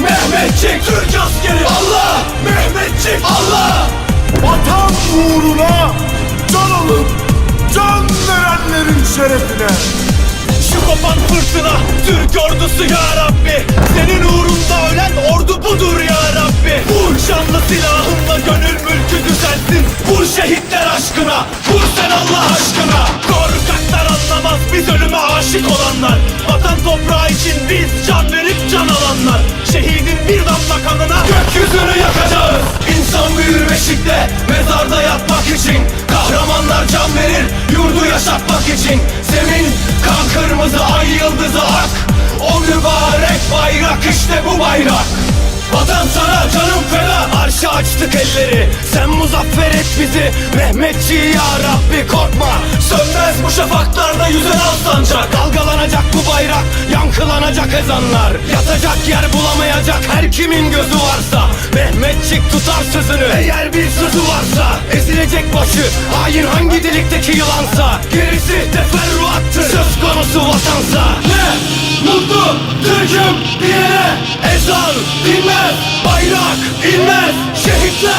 Mehmetçik. Türk askeri. Allah. Mehmetçik. Allah. Vatan uğruna can alıp can verenlerin şerefine. Şu kopan fırtına Türk ordusu ya Rabbi. Senin uğrunda ölen ordu budur ya Rabbi. Vur şanlı silahınla gönül mülkü düzelsin Vur şehitler aşkına Vur sen Allah aşkına. Korkaklar anlamaz biz ölüme aşık olanlar. Vatan toprağı için biz can verip can alanlar Mezarda yatmak için Kahramanlar can verir Yurdu yaşatmak için. Zemin kan kırmızı ay yıldızı ak. O mübarek bayrak işte bu bayrak. Vatan sana canım feda. Arşa açtık elleri. Sen muzaffer et bizi. Mehmetçi ya Rabbi korkma. Sönmez bu şafaklarda yüzen al Dalgalanacak bu bayrak Yankılanacak ezanlar. Yatacak yer bulamayacak her kimin gözü varsa Mehmetçik tutar sözünü. Eğer bir sözü varsa Ezilecek başı. Hain hangi delikteki yılansa Gerisi teferruattır. Söz konusu vatansa. Ne mutlu Türk'üm diyene Ezan dinmez Bayrak inmez Şehitler